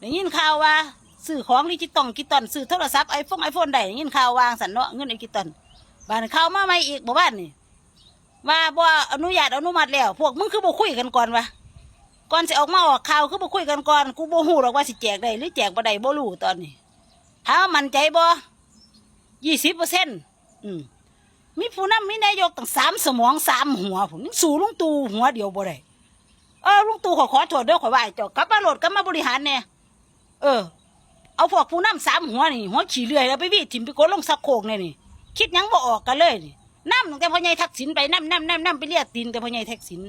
ได้ยินข่าวว่าซื้อของดิจิตอลกิตอนซื้อโทรศัพท์ไอโฟนไอโฟนได้ได้ยินข่าววางสันเนาะเงินไอกิตอนบ้านข่าวมาใหม่อีกบ่บ้านนี่ว่าบ่อนุญาตอนุมัติแล้ว พวกมึงคือบ่คุยกันก่อนวะก่อนสิออกมาออกข่าวคือบ่คุยกันก่อนกูบ่ฮู้หรอกว่าสิแจกได้หรือแจกบ่ได้บ่รู้ตอนนี้ถามว่ามั่นใจบ่ยี่สิบเปอร์เซ็นต์อืมมีผู้นำมีนายกตั้งสามสมองสามหัวผมยังสู่ลุงตู่หัวเดียวบ่ได้เออลุงตู่ขอขอโทษเด้อขอยว่าไอ้เจ้ากลับมาโหลดกลับมาบริหารเนี่ย เออ เอาพวกผู้นำสามหัวนี่หัวขี่เลื่อยแล้วไปวิ่งถิ่มไปโกลงสักโคกเนี่ยนี่ คิดหยังบ่ออกกันเลยนี่น้ำตั้งแต่พ่อใหญ่ทักษิณไปน้ำน้ำน้ำน้ำไปเรียกตีนแต่พ่อใหญ่ทักษิณ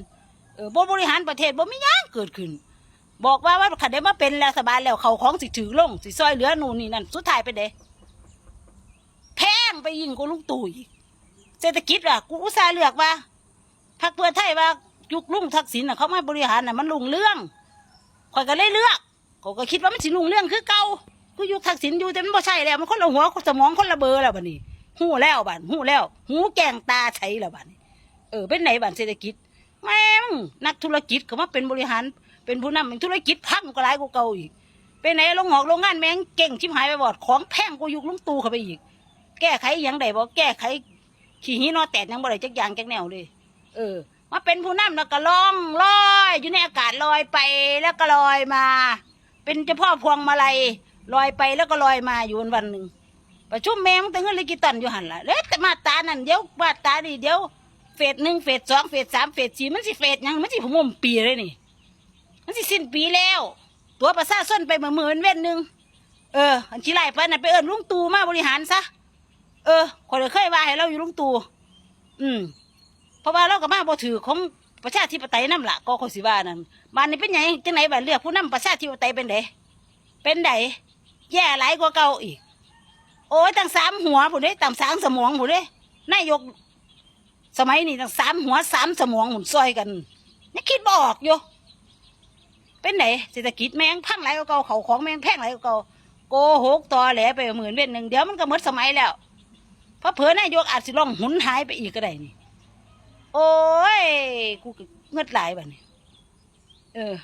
เออบ่บริหารประเทศบ่มีหยังเกิดขึ้น บอกว่าว่าขันได้มาเป็นรัฐบาลแล้วเขาของสิถือลงสิซอยเหลือนู่นนี่นั่นสุดท้ายไปเด้แพงไปยิ่งกว่าลุงตู่อีกเศรษฐกิจอะกูอุตส่าห์เลือกว่าพรรคเพื่อไทยว่ายุคลุงทักษิณน่ะเขามาบริหารน่ะมันลุงเรื่องข่อยก็เลยเลือก เขาก็คิดว่ามันสิลุงเรื่องคือเก่ากูยุคทักษิณอยู่แต่มันบ่ใช่แล้วมันคนละหัวสมองคนละเบอร์แล้วบัดนี้หู้แล้วบัดหู้แล้ว หูแกงตาใช้แล้วบัดนี้เออเป็นไหนบัดเศรษฐกิจแม่งนักธุรกิจเขามาเป็นบริหาร เป็นผู้นำเป็นธุรกิจพังก็หลายกว่าเก่าอีกเป็นไหนโรงหอกโรงงานแม่งเก่งชิบหายไปบอดของแพงกว่ายุคลุงตูเข้าไปอีก แก้ไขยังได้บ่แก้ไขขี้หีนอแตกยังบ่ได้จักอย่างจักแนวเลย เออมาเป็นผู้นำแล้วก็ล่องลอยอยู่ในอากาศลอยไปแล้วก็ลอยมา เป็นเจ้าพ่อพวงมาลัยลอยไปแล้วก็ลอยมาอยู่วันวันหนึ่งประชุมแมงตั้งเลิกิตันอยู่หันละแล้วแต่มาตานั่นเดี๋ยวมาตานี่เดี๋ยวเฟสหนึ่งเฟสสองเฟสสามเฟสสี่มันสิเฟสยังมันสิผมมปีเลยนี่ มันสิสิ้นปีแล้ว ตัวประชาชนไปเมื่อหมื่นเว้นหนึ่งเอออันชีไลไปนั่นไปเอิญลุงตู่มาบริหารซะเออคนเคยว่าให้เราอยู่ลุงตู่อืมเพราะว่าเราก็มาบ่ถือของ ประชาธิปไตยนั่นละก็คอสิว่านั่นบ้านนี้เป็นไงจังไหนบ้านเลือกผู้นำประชาธิปไตยเป็นไดเป็นไดแย่หลายกว่าเก่าอีก โอ้ยตั้งสามหัวผู้ใดตั้งสามสมองผู้ใดนายก สมัยนี้ตั้งสามหัวสามสมองหุ่นซอยกันนี่คิดบออกอยู่เป็นไหนเศรษฐกิจแมงพังหลกว่าเก่าเขาของแมงแพงหลกว่าเก่าโกหกตอแหลไปหมื่นเว้นหนึ่งเดี๋ยวมันก็หมดสมัยแล้วเพราะเผื่อนายกอาจสิล่องหุนหายไปอีกก็ได้นี่ โอ้ย กูเงดหลายบัดนี้เออ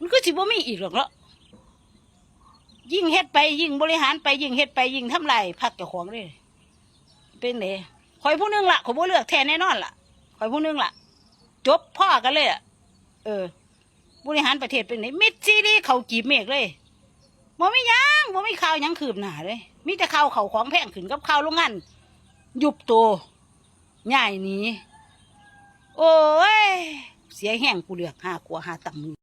มันก็สิบ่มีอีกหรอกเนาะยิ่งเฮ็ดไปยิ่งบริหารไปยิ่งเฮ็ดไปยิ่งทำลายพักเจ้าของเลยเป็นไงคอยผู้นึงละขอยบ่เลือกแทนแน่นอนล่ะคอยผู้นึงละจบพ่อกันเลยอะเออ บริหารประเทศเป็นไงมิดซีรีเขากีบเมฆเลยบ่มียังบ่มีข่าวยังคืบหน้าเลยมีแต่ข่าวเขาของแพงขึ้นกับข่าวโรงงานยุบตัวใหญ่หนี้ โอ้ย เสียแห้งกูเลือกหากัวหาตำมือ